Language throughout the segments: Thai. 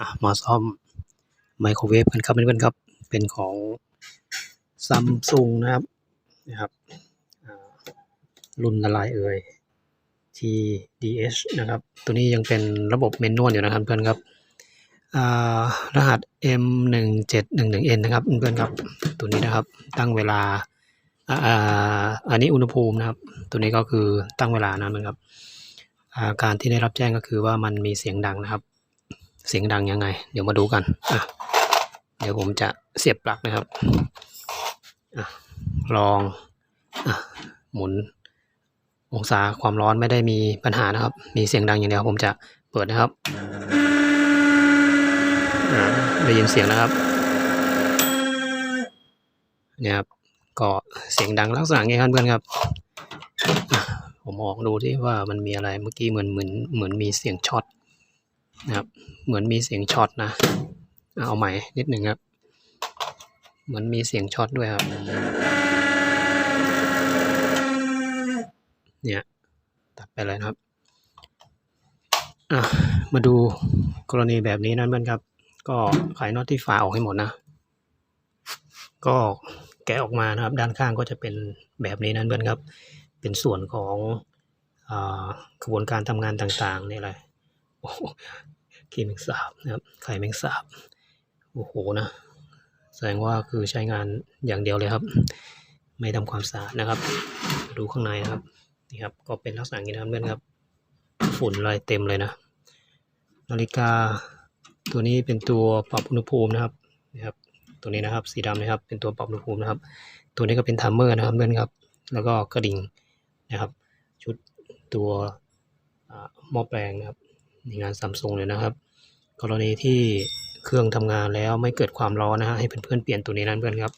อะมาซ่อมไมโครเวฟกันครับเพื่อนๆครับ เป็นของซัมซุงนะครับนะครับรุ่นอะไรเอ่ย TDH นะครับ ตัวนี้ยังเป็นระบบเมนนวลอยู่นะครับเพื่อนครับอ่ารหัส M1711N นะครับเพื่อนๆครับ ตัวนี้นะครับตั้งเวลาอันนี้อุณหภูมินะครับ ตัวนี้ก็คือตั้งเวลานะเพื่อนครับ การที่ได้รับแจ้งก็คือว่ามันมีเสียงดังนะครับ เสียงดังยังไง เดี๋ยวมาดูกันอะเดี๋ยวผมจะเสียบปลั๊กนะครับอะลองอะหมุนองศาความร้อนไม่ได้มีปัญหานะครับ มีเสียงดังอย่างเดียวผมจะเปิดนะครับอะได้ยินเสียงนะครับเนี่ยครับก็เสียงดังลักษณะนี้ครับเพื่อนครับ ผมออกดูที่ว่ามันมีอะไรเมื่อกี้เหมือนเหมือนเหมือนมีเสียงช็อต นะครับ เหมือนมีเสียงช็อตนะ เอาใหม่นิดหนึ่งครับ เหมือนมีเสียงช็อตด้วยครับ เนี่ย ตัดไปเลยนะครับ มาดูกรณีแบบนี้นั่นเพื่อนครับ ก็ไขน็อตที่ฝาออกให้หมดนะ ก็แกะออกมานะครับ ด้านข้างก็จะเป็นแบบนี้นั่นเพื่อนครับ เป็นส่วนของอกระบวนการทำงานต่างๆนี่อะไร ขี้แมงสาบนะครับ ไข่แมงสาบ โอ้โหนะ แสดงว่าคือใช้งานอย่างเดียวเลยครับ ไม่ทำความสะอาดนะครับ ดูข้างในนะครับ นี่ครับ ก็เป็นลักษณะอย่านี้นะครับเพื่อนครับ ฝุ่นลายเต็มเลยนะ นาฬิกา ตัวนี้เป็นตัวปรับอุณหภูมินะครับ นะครับ ตัวนี้นะครับ สีดำนะครับ เป็นตัวปรับอุณหภูมินะครับ ตัวนี้ก็เป็นทัมเมอร์นะครับเพื่อนครับ แล้วก็กระดิ่งนะครับ ชุดตัวหม้อแปลงนะครับ ในงานซัมซุงเลยนะครับ กรณีที่เครื่องทำงานแล้วไม่เกิดความร้อนนะฮะให้เพื่อนๆเปลี่ยนตัวนี้นั่นเพื่อนครับ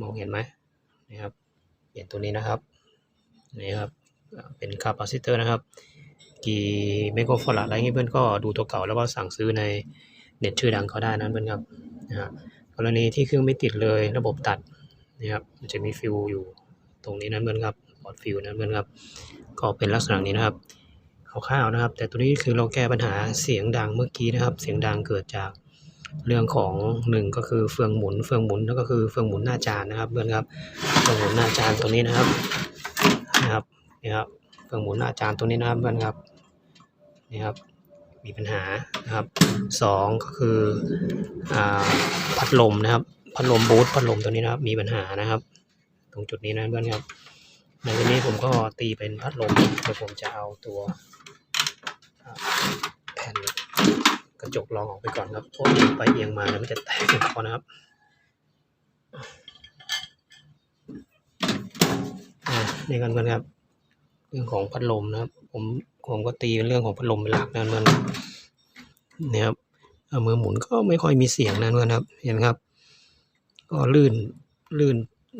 มองเห็นไหมนะครับ เปลี่ยนตัวนี้นะครับนี่ครับเป็นคาปาซิเตอร์นะครับ กี่เมกะฟาราดอะไรเงี้ยเพื่อนก็ดูตัวเก่าแล้วก็สั่งซื้อในเน็ตชื่อดังเขาได้นะเพื่อนครับนะฮะกรณีที่เครื่องไม่ติดเลยระบบตัดนะครับมันจะมีฟิวอยู่ตรงนี้นะเพื่อนครับพอร์ตฟิวนะเพื่อนครับ ก็เป็นลักษณะนี้นะครับ คร่าวๆนะครับ แต่ตัวนี้คือเราแก้ปัญหาเสียงดังเมื่อกี้นะครับ เสียงดังเกิดจากเรื่องของหนึ่งก็คือเฟืองหมุน เฟืองหมุนแล้วก็คือเฟืองหมุนหน้าจานนะครับเพื่อนครับเฟืองหมุนหน้าจานตัวนี้นะครับนะครับนี่ครับเฟืองหมุนหน้าจานตัวนี้นะครับเพื่อนครับนี่ครับมีปัญหานะครับสองก็คืออพัดลมนะครับพัดลมบูทพัดลมตัวนี้นะครับมีปัญหานะครับ ตรงจุดนี้นะเพื่อนครับในวันนี้ผมก็ตีเป็นพัดลมเดี๋ยวผมจะเอาตัว ผ่นกระจกรองออกไปก่อนครับเพราะเอียไปเอียงมาแล้วมันจะแตกเป็นคอนะครับอ่านี่กันเพื่อนครับ เรื่องของพัดลมนะครับ ผมผมก็ตีเป็นเรื่องของพัดลมเป็นหลักนะเพื่อนนี่ครับเอามือหมุนก็ไม่ค่อยมีเสียงนะเพื่อนครับ เห็นไหมครับ ก็ลื่นลื่น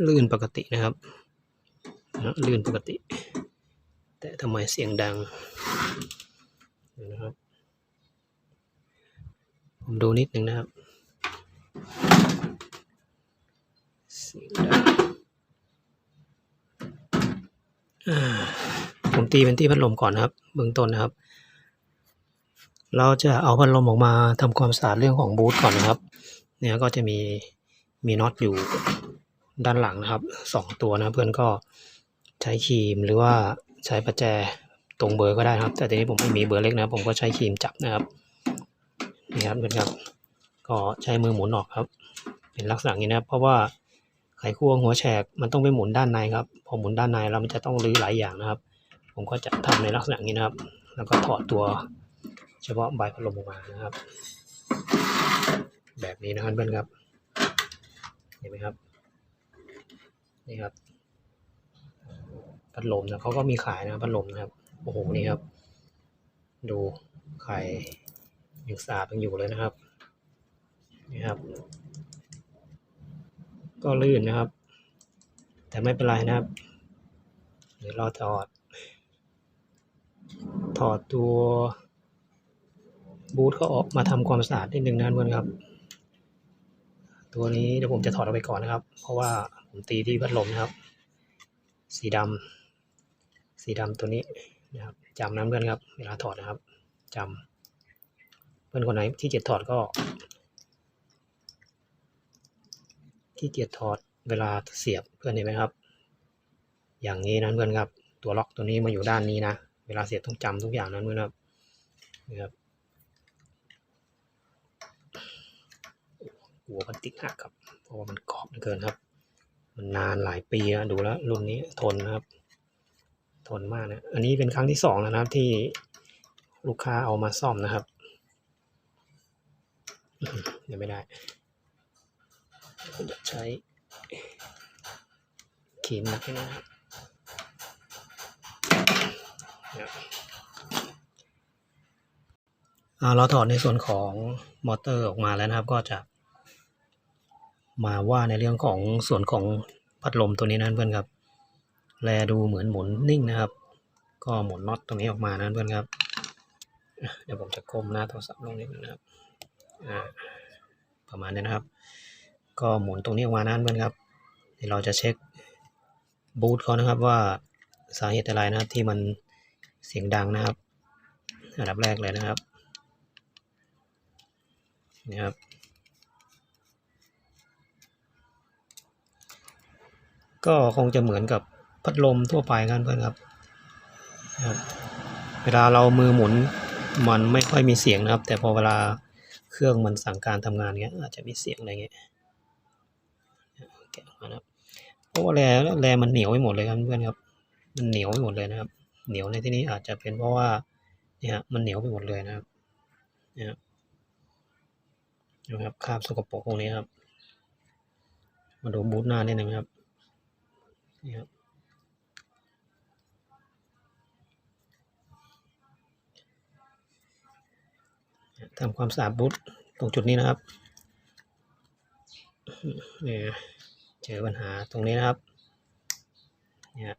ลื่นปกตินะครับลื่นปกติ แต่ทำไมเสียงดังนะครับ ผมดูนิดนึงนะครับเสียงดังผมตีเป็นที่พัดลมก่อนนะครับ เบื้องต้นนะครับ เราจะเอาพัดลมออกมาทำความสะอาดเรื่องของบูทก่อนนะครับ เนี่ยก็จะมีมีน็อตอยู่ด้านหลังนะครับสองตัวนะเพื่อนก็ใช้ครีมหรือว่าใช้ประแจตรงเบอร์ก็ได้ครับ แต่ทีนี้ผมไม่มีเบอร์เล็กนะผมก็ใช้ครีมจับนะครับ นี่ครับเพื่อนครับ ก็ใช้มือหมุนออกครับ เป็นลักษณะนี้นะครับ เพราะว่าไขควงหัวแฉกมันต้องไปหมุนด้านในครับ พอหมุนด้านในแล้วมันจะต้องรื้อหลายอย่างนะครับ ผมก็จะทำในลักษณะนี้นะครับ แล้วก็ถอดตัวเฉพาะใบพัดลมออกมานะครับ แบบนี้นะครับเพื่อนครับ เห็นไหมครับ นี่ครับ พัดลมนะเขาก็มีขายนะพัดลมนะครับ โอ้โห นี่ครับ ดูไข่ ยังสาบยังอยู่เลยนะครับนี่ครับ ก็ลื่นนะครับ แต่ไม่เป็นไรนะครับเดี๋ยวเราถอด ถอดตัวบูทเขาออกมาทำความสะอาดนิดนึงนะเพื่อนครับ ตัวนี้เดี๋ยวผมจะถอดออกไปก่อนนะครับ เพราะว่าผมตีที่พัดลมนะครับ สีดำสีดำตัวนี้นะครับจำนะเพื่อนครับ เวลาถอดนะครับจ พื่อนคนไหนที่เกียจถอดก็ที่เกียจถอดเวลาเสียบเพื่อนเห็นไหมครับ อย่างนี้นะเพื่อนครับ ตัวล็อกตัวนี้มาอยู่ด้านนี้นะ เวลาเสียบต้องจำทุกอย่างนะเพื่อนครับนี่ครับหัวพลาสติกหักครับ เพราะว่ามันกรอบเกินครับ มันนานหลายปีนะดูแล้วรุ่นนี้ทนนะครับ ทนมากนะ อันนี้เป็นครั้งที่สองแล้วนะครับที่ลูกค้าเอามาซ่อมนะครับ ยวไม่ได้ผมจะใช้ครีมนักให้นะครับเนี่ยอ่าเราถอดในส่วนของมอเตอร์ออกมาแล้วนะครับ ก็จะมาว่าในเรื่องของส่วนของพัดลมตัวนี้นะเพื่อนครับ แลดูเหมือนหมุนนิ่งนะครับ ก็หมุนน็อตตรงนี้ออกมานะเพื่อนครับ เดี๋ยวผมจะก้มหน้าโทรศัพท์ลงนิดนึงนะครับ ประมาณนี้นะครับ ก็หมุนตรงนี้ออกมานะเพื่อนครับเดี๋ยวเราจะเช็คบูทเขานะครับว่าสาเหตุอะไรนะครับที่มันเสียงดังนะครับอันดับแรกเลยนะครับนี่ครับ ก็คงจะเหมือนกับพัดลมทั่วไปกันเพื่อนครับเวลาเรามือหมุนมันไม่ค่อยมีเสียงนะครับ แต่พอเวลา เครื่องมันสั่งการทำงานเงี้ยอาจจะมีเสียงอะไรเงี้ยแกะออกมานะครับเพราะว่าแรแรมันเหนียวไปหมดเลยครับเพื่อนครับมันเหนียวไปหมดเลยนะครับ เหนียวในที่นี้อาจจะเป็นเพราะว่าเนี่ยมันเหนียวไปหมดเลยนะครับเนี่ยนะครับคราบสกปรกตรงนี้ครับ มาดูบูทหน้านิดนึงครับนี่ครับ ทำความสะอาดบูทตรงจุดนี้นะครับเนี่ยเจอปัญหาตรงนี้นะครับเนี่ย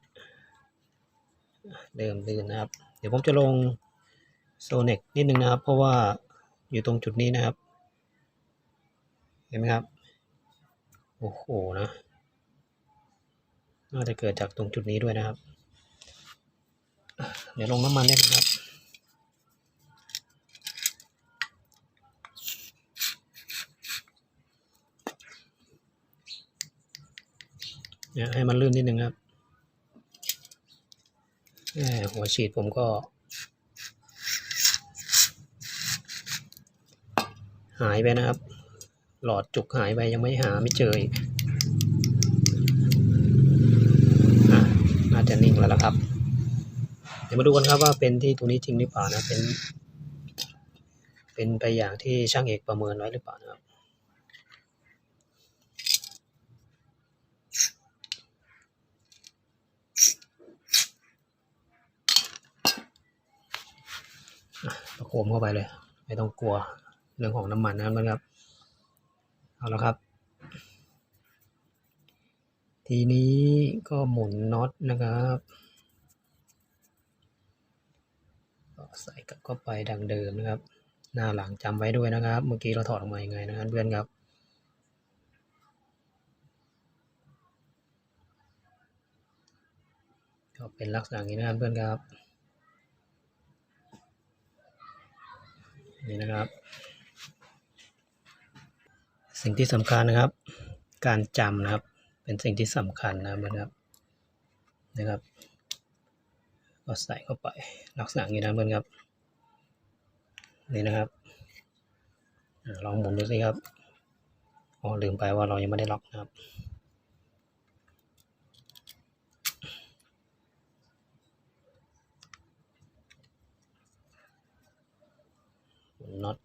เดิมลื่นนะครับ เดี๋ยวผมจะลงโซเน็กนิดนึงนะครับ เพราะว่าอยู่ตรงจุดนี้นะครับ เห็นไหมครับ โอ้โหนะ น่าจะเกิดจากตรงจุดนี้ด้วยนะครับ เดี๋ยวลงน้ำมันได้นะครับ นี่ยให้มันลื่นนิดนึงครับหัวฉีดผมก็หายไปนะครับ หลอดจุกหายไปยังไม่หาไม่เจออีกอะน่าจะนิ่งแล้วล่ะครับ เดี๋ยวมาดูกันครับว่าเป็นที่ตัวนี้จริงหรือเปล่านะ เป็น เป็นไปอย่างที่ช่างเอกประเมินไว้หรือเปล่านะครับ ประโคมเข้าไปเลย ไม่ต้องกลัวเรื่องของน้ำมันนะครับ เอาละครับ ทีนี้ก็หมุนน็อตนะครับใส่กลับเข้าไปดังเดิมนะครับ หน้าหลังจำไว้ด้วยนะครับ เมื่อกี้เราถอดออกมายังไงนะครับเพื่อนครับก็เป็นลักษณะนี้นะครับเพื่อนครับ นี่นะครับ สิ่งที่สำคัญนะครับ การจำนะครับ เป็นสิ่งที่สำคัญนะครับนะครับ ก็ใส่เข้าไปลักษณะนี้นะเพื่อนครับ นี่นะครับลองหมุนดูสิครับอ๋อลืมไปว่าเรายังไม่ได้ล็อกนะครับ น็อต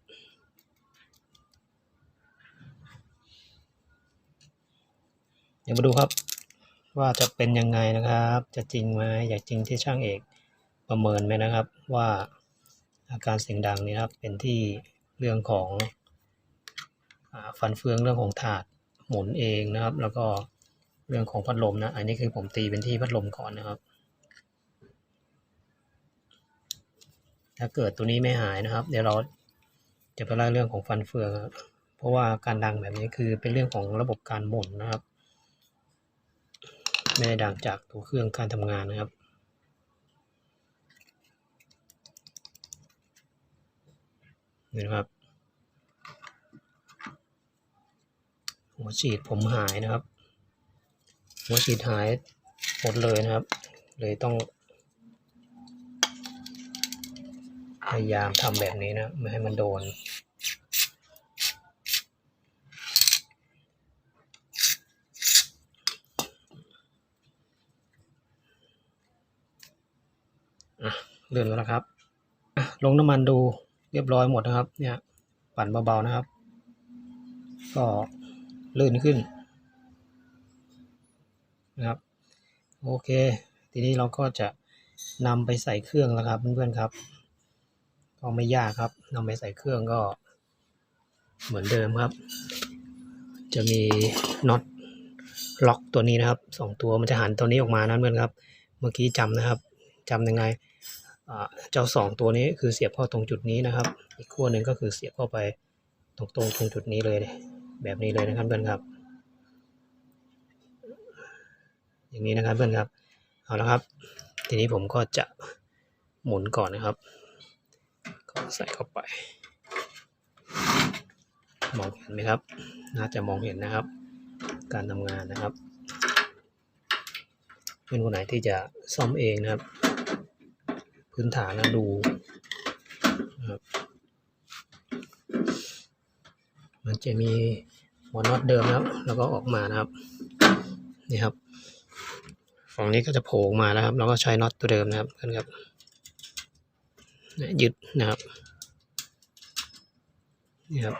เดี๋ยวมาดูครับ ว่าจะเป็นยังไงนะครับ จะจริงไหมอยากจริงที่ช่างเอกประเมินไหมนะครับ ว่าอาการเสียงดังนี้ครับเป็นที่เรื่องของอฟันเฟืองเรื่องของถาดหมุนเองนะครับ แล้วก็เรื่องของพัดลมนะ อันนี้คือผมตีเป็นที่พัดลมก่อนนะครับ ถ้าเกิดตัวนี้ไม่หายนะครับ เดี๋ยวเรา จะไปเล่าเรื่องของฟันเฟืองเพราะว่าการดังแบบนี้คือเป็นเรื่องของระบบการหมุนนะครับ ไม่ได้ดังจากตัวเครื่องการทำงานนะครับนี่นะครับหัวฉีดผมหายนะครับ หัวฉีดหายหมดเลยนะครับ เลยต้อง พยายามทำแบบนี้นะ ไม่ให้มันโดน เลื่อนแล้วนะครับ ลงน้ำมันดูเรียบร้อยหมดนะครับ เนี่ย ปั่นเบาๆนะครับ ก็ลื่นขึ้นนะครับ โอเค ทีนี้เราก็จะนำไปใส่เครื่องแล้วครับเพื่อนๆครับ ก็ไม่ยากครับนำไปใส่เครื่องก็ เหมือนเดิมครับ จะมีน็อตล็อกตัวนี้นะครับสองตัวมันจะหันตัวนี้ออกมานะเพื่อนครับ เมื่อกี้จำนะครับจำยังไงเจ้าสองตัวนี้คือเสียบเข้าตรงจุดนี้นะครับ อีกขั้วหนึ่งก็คือเสียบเข้าไปตรงตรงตรงจุดนี้เลย แบบนี้เลยนะครับเพื่อนครับ อย่างนี้นะครับเพื่อนครับเอาละครับ ทีนี้ผมก็จะหมุนก่อนนะครับ ก็ใส่เข้าไป มองเห็นไหมครับ น่าจะมองเห็นนะครับ การทำงานนะครับเพื่อนคนไหนที่จะซ่อมเองนะครับ พื้นฐานนะดูนะครับมันจะมีหัวน็อตเดิมนะครับ แล้วก็ออกมานะครับ นี่ครับ ฝั่งนี้ก็จะโผล่มาแล้วครับเราก็ใช้น็อตตัวเดิมนะครับเพื่อนครับ ยยึดนะครับนี่ครับ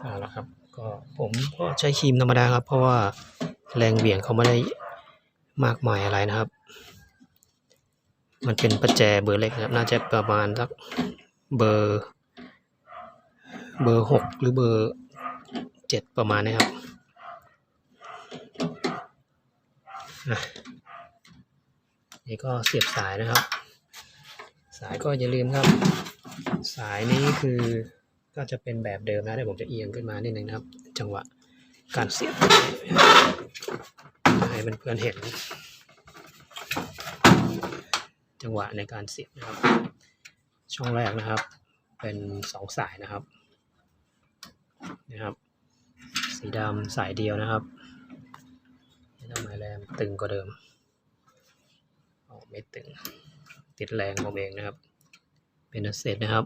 เอาละครับก็ผมก็ใช้ครีมธรรมดาครับ เพราะว่าแรงเหวี่ยงเขาไม่ได้มากมายอะไรนะครับ มันเป็นประแจเบอร์เล็กนะครับ น่าจะประมาณสักเบอร์ เบอร์หกหรือเบอร์เจ็ดประมาณนี้ครับอะ นี่ก็เสียบสายนะครับ สายก็อย่าลืมครับ สายนี้คือก็จะเป็นแบบเดิมนะเดี๋ยวผมจะเอียงขึ้นมานิดนึงนะครับ จังหวะการเสียบให้เพื่อนๆเห็น จังหวะในการเสียบนะครับ ช่องแรกนะครับ เป็นสองสายนะครับนะครับ สีดำสายเดียวนะครับไม่ต้องไม้แรงตึงกว่าเดิม ไม่ตึง ติดแรงผมเองนะครับ เป็นอันเสร็จนะครับ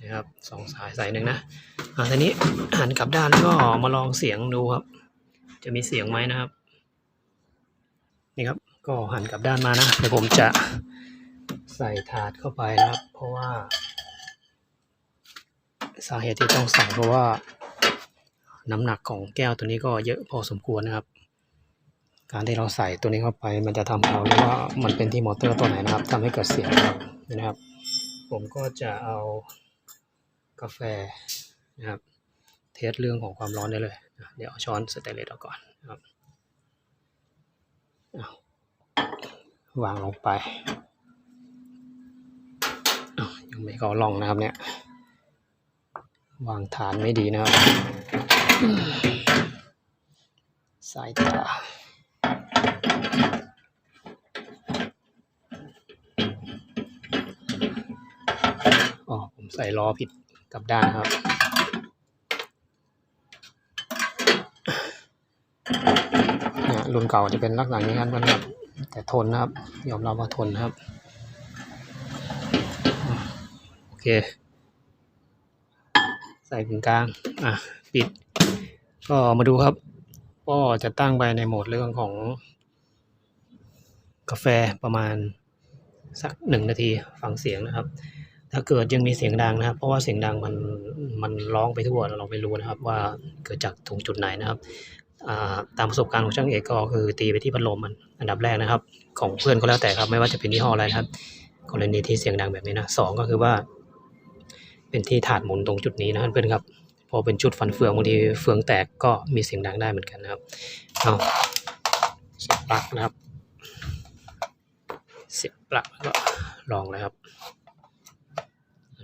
นะครับสองสายสายหนึ่งนะอ่าทีนี้หันกลับด้านก็มาลองเสียงดูครับ จะมีเสียงไหมนะครับ นี่ครับก็หันกลับด้านมานะเดี๋ยวผมจะใส่ถาดเข้าไปนะครับ เพราะว่าสาเหตุที่ต้องใส่เพราะว่าน้ำหนักของแก้วตัวนี้ก็เยอะพอสมควรนะครับ การที่เราใส่ตัวนี้เข้าไป มันจะทำเรารู้ว่ามันเป็นที่มอเตอร์ตัวไหนนะครับทำให้เกิดเสียงนะครับนะครับ ผมก็จะเอากาแฟนะครับ เทสเรื่องของความร้อนได้เลย เดี๋ยวเอาช้อนสเตนเลสออกก่อนนะครับาวางลงไปยังไม่เข้าล่องนะครับเนี่ยวางฐานไม่ดีนะครับสายตา อ๋อ ผม ใส่ล้อผิดกลับด้านครับ เนี่ยรุ่นเก่าจะเป็นลักษณะนี้ครับเพื่อนครับ แต่ทนนะครับ ยอมรับว่าทนครับ โอเค ใส่ถึงกลาง อะ ปิด ก็มาดูครับ ก็จะตั้งไปในโหมดเรื่องของ กาแฟประมาณสักหนึ่งนาทีฟังเสียงนะครับ ถ้าเกิดยังมีเสียงดังนะครับ เพราะว่าเสียงดังมันมันร้องไปทั่วเราไม่รู้นะครับ ว่าเกิดจากตรงจุดไหนนะครับตามประสบการณ์ของช่างเอกก็คือตีไปที่พัดลมมันอันดับแรกนะครับ ของเพื่อนก็แล้วแต่ครับ ไม่ว่าจะเป็นยี่ห้ออะไรนะครับ กรณีที่เสียงดังแบบนี้นะสองก็คือว่า เป็นที่ถาดหมุนตรงจุดนี้นะครับเพื่อนครับพอเป็นจุดฟันเฟืองบางทีเฟืองแตกก็มีเสียงดังได้เหมือนกันนะครับเอาเสียบปลั๊กนะครับ เสียบปลั๊กแล้วก็ลองเลยครับ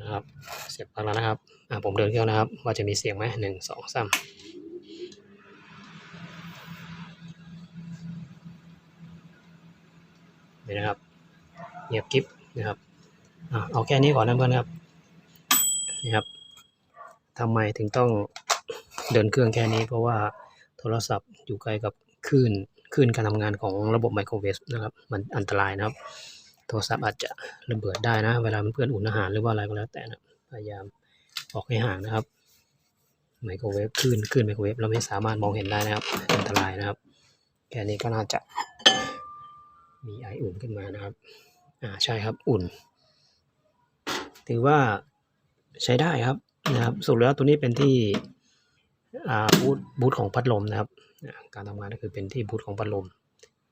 นะครับเสียบปลั๊กแล้วนะครับอ่าผมเดินเข้านะครับ ว่าจะมีเสียงไหมหนึ่งสองสามนี่นะครับเงียบกริบนะครับอเอาแค่นี้ก่อนนะเพื่อนครับนี่ครับทำไมถึงต้องเดินเครื่องแค่นี้ เพราะว่าโทรศัพท์อยู่ไกลกับคลื่นคลื่นการทำงานของระบบไมโครเวฟนะครับ มันอันตรายนะครับ ทรศัพท์อาจจะระเบิดได้นะ เวลาเพื่อนอุ่นอาหารหรือว่าอะไรก็แล้วแต่นะพยายามออกให้ห่างนะครับไมโครเวฟคลื่นคลื่นไมโครเวฟเราไม่สามารถมองเห็นได้นะครับอันตรายนะครับแค่นี้ก็น่าจะมีไออุ่นขึ้นมานะครับ อ่าใช่ครับอุ่น ถือว่าใช้ได้ครับนะครับสุดแล้วตัวนี้เป็นที่อ่าบูทบูทของพัดลมนะครับ การทำงานก็คือเป็นที่บูทของพัดลม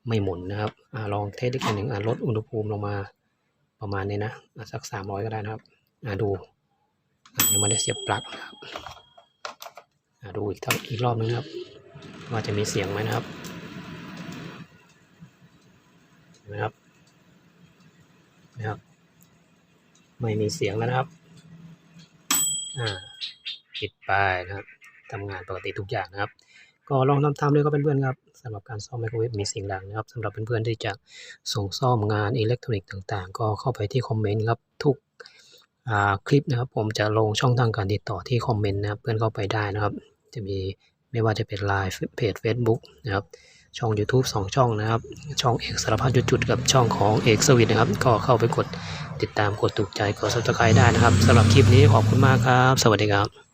ไม่หมุนนะครับอลองเทสอีกทีหนึ่งลดอุณหภูมิลงมาประมาณนี้นะสักสามร้อยก็ได้นะครับดูยังไม่ได้เสียบปลั๊กนะครับดูอีกทั้งอีกรอบนึงครับ ว่าจะมีเสียงไหมนะครับนไหมครับนะครับ ไม่มีเสียงแล้วนะครับอ่าปิดไปนะครับทำงานปกติทุกอย่างนะครับ ก็ลองทำตามด้วยก็เพื่อนๆครับสำหรับการซ่อมไมโครเวฟมีสิ่งหลังนะครับสำหรับเพื่อนๆที่จะส่งซ่อมงานอิเล็กทรอนิกส์ต่างๆ ก็เข้าไปที่คอมเมนต์ครับทุกคลิปนะครับ ผมจะลงช่องทางการติดต่อที่คอมเมนต์นะครับเพื่อนเข้าไปได้นะครับ จะมีไม่ว่าจะเป็นไลน์เพจ Facebook นะครับช่อง YouTube 2 ช่องนะครับ ช่องเอกสารพัดจุดๆกับช่องของเอกสวิตนะครับ ก็เข้าไปกดติดตามกดถูกใจกด subscribe ได้นะครับสำหรับคลิปนี้ขอบคุณมากครับ สวัสดีครับ